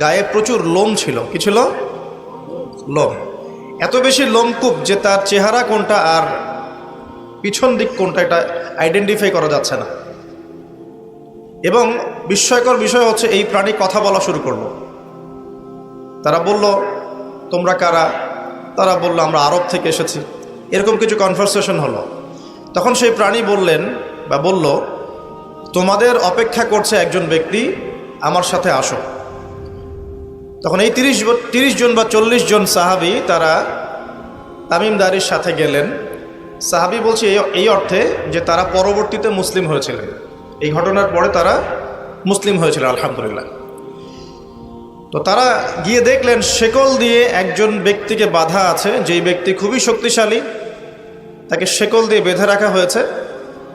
গায়ে প্রচুর লোম ছিল। কি ছিল? লোম। এত বেশি লোমকূপ যে তার চেহারা কোনটা আর পিছন দিক কোনটা এটা আইডেন্টিফাই করা যাচ্ছে না। এবং বিস্ময়কর বিষয় হচ্ছে এই প্রাণী কথা বলা শুরু করল। তারা বলল, তোমরা কারা? তারা বলল, আমরা আরব থেকে এসেছি। এরকম কিছু কনভারসেশন হলো। তখন সেই প্রাণী বললেন বা বলল, তোমাদের অপেক্ষা করছে একজন ব্যক্তি, আমার সাথে আসো। তখন এই তিরিশ তিরিশ জন বা চল্লিশ জন সাহাবি তারা তামিমদারির সাথে গেলেন। সাহাবি বলছে, এই- অর্থে যে তারা পরবর্তীতে মুসলিম হয়েছিলেন। এই ঘটনার পরে তারা মুসলিম হয়েছিল, আলহামদুলিল্লাহ। তো তারা গিয়ে দেখলেন, শেকল দিয়ে একজন ব্যক্তিকে বাধা আছে, যেই ব্যক্তি খুবই শক্তিশালী, তাকে শেকল দিয়ে বেঁধে রাখা হয়েছে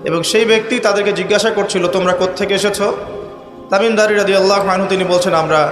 এবং সেই ব্যক্তি তাদেরকে জিজ্ঞাসা করছিল, তোমরা কোত্থেকে এসেছ? তামিমদারি রাদি আল্লাহ আনহু তিনি বলছেন, আমরা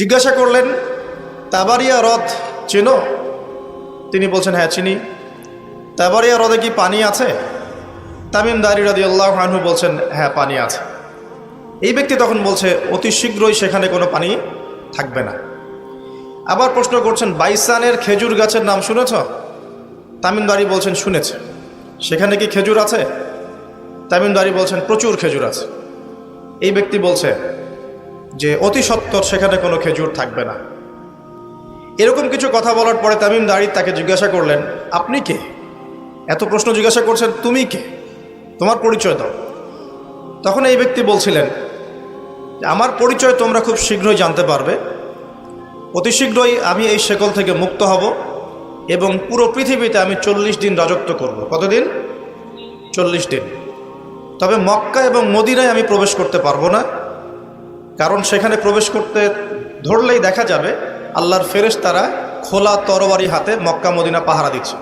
জিজ্ঞাসা করলেন, তাবারিয়া হ্রদ চেনো? তিনি বলছেন হ্যাঁ চিনি। তাবারিয়া হ্রদে কি পানি আছে? তামিম দারি রাদি আল্লাহ আনহু বলছেন হ্যাঁ পানি আছে। এই ব্যক্তি তখন বলছে, অতি শীঘ্রই সেখানে কোনো পানি থাকবে না। আবার প্রশ্ন করছেন, বাইসানের খেজুর গাছের নাম শুনেছ? তামিমদারি বলছেন, শুনেছে। সেখানে কি খেজুর আছে? তামিম দারি বলছেন, প্রচুর খেজুর আছে। এই ব্যক্তি বলছে যে অতি সত্তর সেখানে কোনো খেজুর থাকবে না। এরকম কিছু কথা বলার পরে তামিম দাঁড়ি তাকে জিজ্ঞাসা করলেন, আপনি কে? এত প্রশ্ন জিজ্ঞাসা করছেন, তুমি কে? তোমার পরিচয় দাও। তখন এই ব্যক্তি বলছিলেন, আমার পরিচয় তোমরা খুব শীঘ্রই জানতে পারবে। অতি শীঘ্রই আমি এই শেকল থেকে মুক্ত হব এবং পুরো পৃথিবীতে আমি চল্লিশ দিন রাজত্ব করব। কতদিন? চল্লিশ দিন। তবে মক্কা এবং মদিনায় আমি প্রবেশ করতে পারব না। কারণ সেখানে প্রবেশ করতে ধরলেই দেখা যাবে আল্লাহর ফেরেশ তারা খোলা তরবারি হাতে মক্কা, মদিনা পাহারা দিচ্ছে।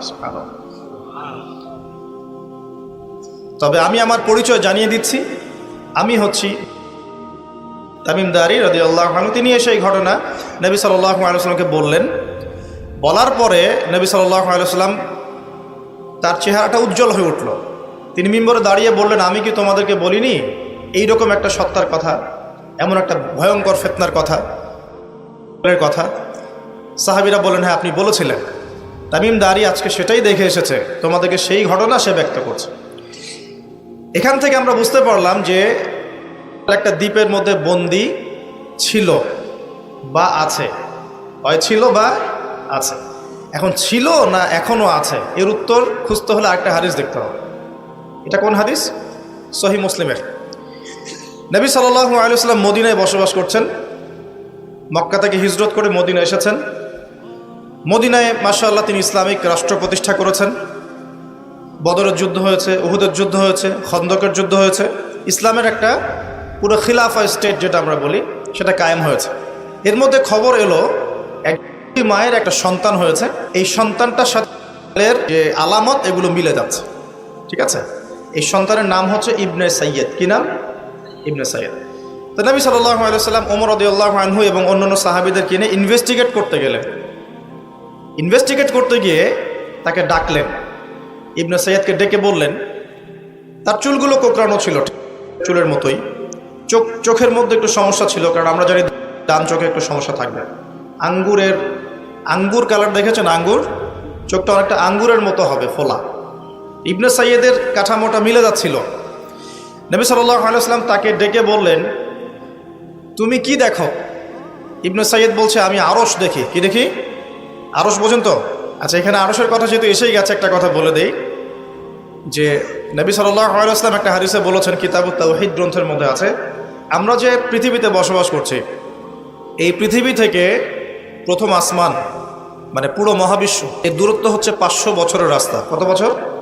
তবে আমি আমার পরিচয় জানিয়ে দিচ্ছি। আমি হচ্ছি তামিমদারি রদি আল্লাহ তিনি এসে এই ঘটনা নবী সাল্লাহ আলুসালামকে বললেন। বলার পরে নবী সাল্লাহ আলুসালাম তার চেহারাটা উজ্জ্বল হয়ে উঠল। তিনি মিম্বরে দাঁড়িয়ে বললেন, আমি কি তোমাদেরকে বলিনি? এইরকম একটা সত্তার কথা এমন একটা ভয়ঙ্কর ফেতনার কথা কথা। সাহাবিরা বলেন হ্যাঁ আপনি বলেছিলেন। তামিম দাঁড়ি আজকে সেটাই দেখে এসেছে। তোমাদেরকে সেই ঘটনা সে ব্যক্ত করছে। এখান থেকে আমরা বুঝতে পারলাম যে একটা দ্বীপের মধ্যে বন্দি ছিল বা আছে। হয় ছিল বা আছে। এখন ছিল না এখনও আছে? এর উত্তর খুঁজতে হলে আরেকটা হাদিস দেখতে হবে। এটা কোন হাদিস? সহি মুসলিমের। নবী সাল্লাহ আলুসাল্লাম মদিনায় বসবাস করছেন। মক্কা থেকে হিজরত করে মদিনা এসেছেন। মদিনায় মাশাআল্লাহ তিনি ইসলামিক রাষ্ট্র প্রতিষ্ঠা করেছেন। বদরের যুদ্ধ হয়েছে, উহুদের যুদ্ধ হয়েছে, খন্দকের যুদ্ধ হয়েছে। ইসলামের একটা পুরো খিলাফা স্টেট যেটা আমরা বলি, সেটা কায়েম হয়েছে। এর মধ্যে খবর এলো, একটি মায়ের একটা সন্তান হয়েছে। এই সন্তানটার সাথে যে আলামত, এগুলো মিলে যাচ্ছে। ঠিক আছে? এই সন্তানের নাম হচ্ছে ইবনে সৈয়দ কি নাম? ইবনে সৈয়দ তো নবী সাল্লাহ আলাইসাল্লাম ওমর আদিউল্লাহ আনহু এবং অন্যান্য সাহাবিদের কিনে ইনভেস্টিগেট করতে গেলেন। ইনভেস্টিগেট করতে গিয়ে তাকে ডাকলেন। ইবনে সৈয়দকে ডেকে বললেন, তার চুলগুলো কোকড়ানো ছিল চুলের মতোই। চোখ, চোখের মধ্যে একটু সমস্যা ছিল, কারণ আমরা জানি ডান চোখে একটু সমস্যা থাকবে। আঙ্গুরের, আঙ্গুর কালার দেখেছেন আঙ্গুর? চোখটা অনেকটা আঙ্গুরের মতো হবে, ফোলা। ইবনে সাইয়েদের কাঠামোটা মিলে যাচ্ছিল। নবী সাল্লাহ আলাইসলাম তাকে ডেকে বললেন, তুমি কি দেখো? ইবনু সাইয়দ বলছে, আমি আরস দেখি। কি দেখি? আরস পর্যন্ত? আচ্ছা এখানে আরসের কথা যেহেতু এসেই গেছে, একটা কথা বলে দেই। যে নবী সাল্লাম একটা হারিসে বলেছেন, কিতাবুত তাওহিদ গ্রন্থের মধ্যে আছে, আমরা যে পৃথিবীতে বসবাস করছি, এই পৃথিবী থেকে প্রথম আসমান মানে পুরো মহাবিশ্ব, এর দূরত্ব হচ্ছে পাঁচশো বছরের রাস্তা। কত বছর?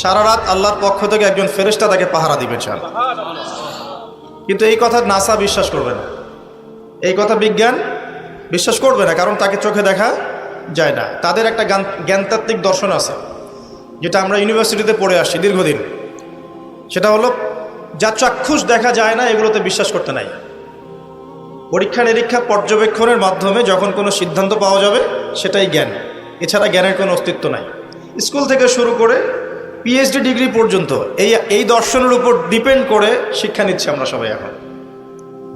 সারা রাত আল্লাহর পক্ষ থেকে একজন ফেরেশতা তাকে পাহারা দিবেন স্যার কিন্তু এই কথা নাসা বিশ্বাস করবে না। এই কথা বিজ্ঞান বিশ্বাস করবে না, কারণ তাকে চোখে দেখা যায় না। তাদের একটা জ্ঞান জ্ঞানতাত্ত্বিক দর্শন আছে, যেটা আমরা ইউনিভার্সিটিতে পড়ে আসছি দীর্ঘদিন। সেটা হলো, যা চাক্ষুষ দেখা যায় না, এগুলোতে বিশ্বাস করতে নাই। পরীক্ষা নিরীক্ষা পর্যবেক্ষণের মাধ্যমে যখন কোনো সিদ্ধান্ত পাওয়া যাবে, সেটাই জ্ঞান। এছাড়া জ্ঞানের কোনো অস্তিত্ব নাই। স্কুল থেকে শুরু করে পিএইচডি ডিগ্রি পর্যন্ত এই এই দর্শনের উপর ডিপেন্ড করে শিক্ষা নিচ্ছি আমরা সবাই এখন।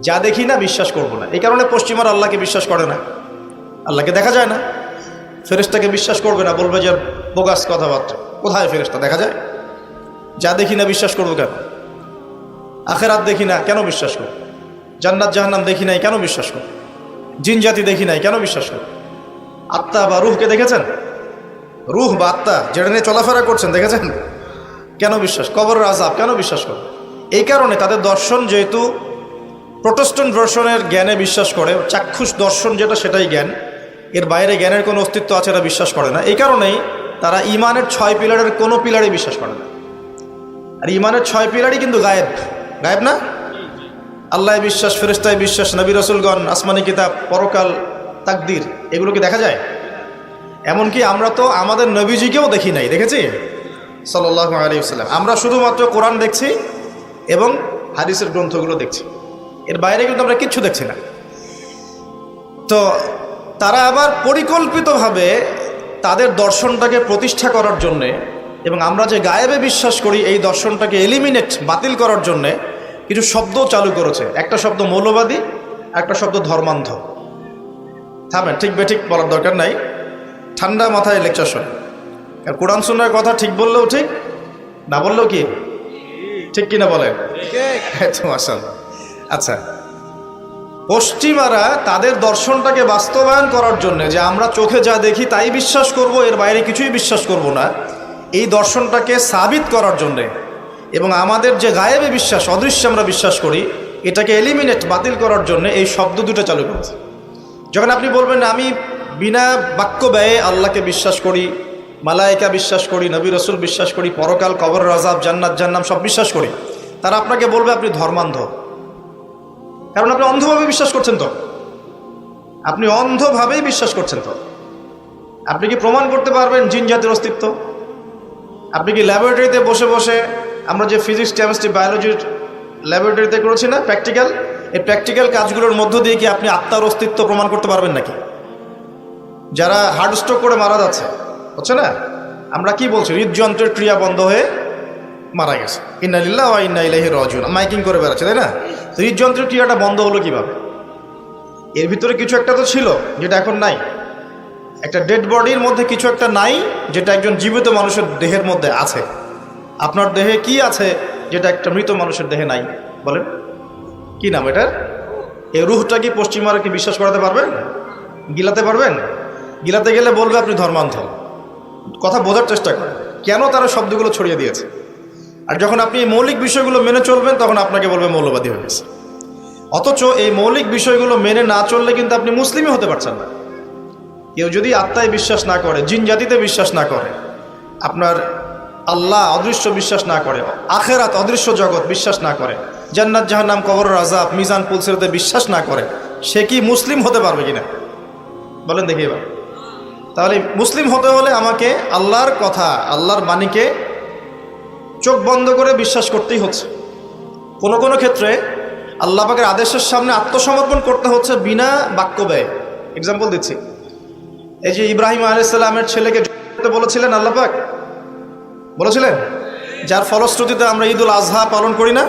যা দেখি না বিশ্বাস করব না। এই কারণে পশ্চিমার আল্লাহকে বিশ্বাস করে না। আল্লাহকে দেখা যায় না। ফেরেশতাকে বিশ্বাস করবে না, বলবে যে বোগাস কথাবার্তা। কোথায় ফেরেশতা? দেখা যায়? যা দেখি না বিশ্বাস করব কেন? আখেরাত দেখি না, কেন বিশ্বাস করব? জান্নাত, জাহান্নাম দেখি নাই, কেন বিশ্বাস করব? জিন জাতি দেখি নাই, কেন বিশ্বাস করব? আত্মা বা রুহকে দেখেছেন? রুহ বা আত্মা, যেটা নিয়ে চলাফেরা করছেন, দেখেছেন? কেন বিশ্বাস? কবরের আজাব কেন বিশ্বাস করব এই কারণে তাদের দর্শন যেহেতু প্রোটেস্টন ভার্সনের জ্ঞানে বিশ্বাস করে, চাক্ষুষ দর্শন যেটা সেটাই জ্ঞান। এর বাইরে জ্ঞানের কোনো অস্তিত্ব আছে এটা বিশ্বাস করে না। এই কারণেই তারা ইমানের ছয় পিলারের কোনো পিলারে বিশ্বাস করে না। আর ইমানের ছয় পিলারই কিন্তু গায়েব। গায়েব না? আল্লাহ বিশ্বাস ফেরিস্তায় বিশ্বাস, নবী রসুলগণ, আসমানি কিতাব, পরকাল, তাকদির, এগুলো কি দেখা যায়? এমনকি আমরা তো আমাদের নবীজিকেও দেখি নাই দেখেছি? সাল্লাহ আলিয়াল্লাম আমরা শুধুমাত্র কোরআন দেখছি এবং হাদিসের গ্রন্থগুলো দেখছি। এর বাইরে কিন্তু আমরা কিচ্ছু দেখছি না। তো তারা আবার পরিকল্পিতভাবে তাদের দর্শনটাকে প্রতিষ্ঠা করার জন্যে এবং আমরা যে গায়েবে বিশ্বাস করি এই দর্শনটাকে এলিমিনেট বাতিল করার জন্যে কিছু শব্দ চালু করেছে। একটা শব্দ মৌলবাদী একটা শব্দ ধর্মান্ধ। থামেন ঠিক বেঠিক বলার দরকার নাই। ঠান্ডা মাথায় লেকচার শোন। আর কোরআন সুন্নার কথা ঠিক বললেও ঠিক না বললেও কি? ঠিক কিনা বলেন মাসাল্লাহ আচ্ছা পশ্চিমারা তাদের দর্শনটাকে বাস্তবায়ন করার জন্য যে আমরা চোখে যা দেখি তাই বিশ্বাস করব এর বাইরে কিছুই বিশ্বাস করব না এই দর্শনটাকে সাবিত করার জন্যে এবং আমাদের যে গায়েবে বিশ্বাস অদৃশ্যে আমরা বিশ্বাস করি এটাকে এলিমিনেট বাতিল করার জন্য এই শব্দ দুটো চালু করেছে। যখন আপনি বলবেন আমি বিনা বাক্য ব্যয়ে আল্লাহকে বিশ্বাস করি, মালায়িকা বিশ্বাস করি, নবী রসুল বিশ্বাস করি, পরকাল কবর রাজাব জান্নাত জান্নাম সব বিশ্বাস করি। তারা আপনাকে বলবে আপনি ধর্মান্ধ। কারণ আপনি অন্ধভাবে বিশ্বাস করছেন তো। আপনি অন্ধভাবেই বিশ্বাস করছেন তো। আপনি কি প্রমাণ করতে পারবেন জিন জাতির অস্তিত্ব? আপনি কি ল্যাবরেটরিতে বসে বসে আমরা যে ফিজিক্স, কেমিস্ট্রি, বায়োলজির ল্যাবরেটরিতে করেছি না, প্র্যাকটিক্যাল? এই প্র্যাকটিক্যাল কাজগুলোর মধ্য দিয়ে কি আপনি আত্মার অস্তিত্ব প্রমাণ করতে পারবেন নাকি? যারা হার্ট স্ট্রোক করে মারা যাচ্ছে, হচ্ছে না? আমরা কি বলছি? হৃদযন্ত্রের ক্রিয়া বন্ধ হয়ে মারা গেছে। ইন্নালিল্লাহ ইন্না ইলাহি রজুন মাইকিং করে বেড়াচ্ছে, তাই না? তো হৃদযন্ত্রের ক্রিয়াটা বন্ধ হলো কীভাবে? এর ভিতরে কিছু একটা তো ছিল, যেটা এখন নাই। একটা ডেড বডির মধ্যে কিছু একটা নাই, যেটা একজন জীবিত মানুষের দেহের মধ্যে আছে। আপনার দেহে কি আছে, যেটা একটা মৃত মানুষের দেহে নাই? বলেন। কি নাম এটার? এই রুহটা কি পশ্চিমারা কি বিশ্বাস করাতে পারবেন? গিলাতে পারবেন? গিলাতে গেলে বলবে আপনি ধর্মান্ধ। কথা বোঝার চেষ্টা করেন। কেন তারা শব্দগুলো ছড়িয়ে দিয়েছে? আর যখন আপনি এই মৌলিক বিষয়গুলো মেনে চলবেন, তখন আপনাকে বলবে মৌলবাদী হয়ে গেছে। অথচ এই মৌলিক বিষয়গুলো মেনে না চললে কিন্তু আপনি মুসলিমই হতে পারছেন না। কেউ যদি আত্মায় বিশ্বাস না করে, জিন জাতিতে বিশ্বাস না করে, আপনার আল্লাহ অদৃশ্য বিশ্বাস না করে, আখেরাত অদৃশ্য জগৎ বিশ্বাস না করে, জান্নাত, জাহান্নাম কবর রাজাব মিজান, পুলসিরতে বিশ্বাস না করে, সে কি মুসলিম হতে পারবে কিনা? বলেন দেখি এবার। তাহলে মুসলিম হতে হলে আমাকে আল্লাহর কথা, আল্লাহর বাণীকে চোখ বন্ধ করে বিশ্বাস করতেই হচ্ছে। কোনো কোনো ক্ষেত্রে আল্লাহ পাকের আদেশের সামনে আত্মসমর্পণ করতে হচ্ছে বিনা বাক্য ব্যয়। এক্সাম্পল দিচ্ছি। এই যে ইব্রাহিম আলাইসাল্লামের ছেলেকে বলেছিলেন আল্লাপাক বলেছিলেন? যার ফলশ্রুতিতে আমরা ঈদুল আজহা পালন করি না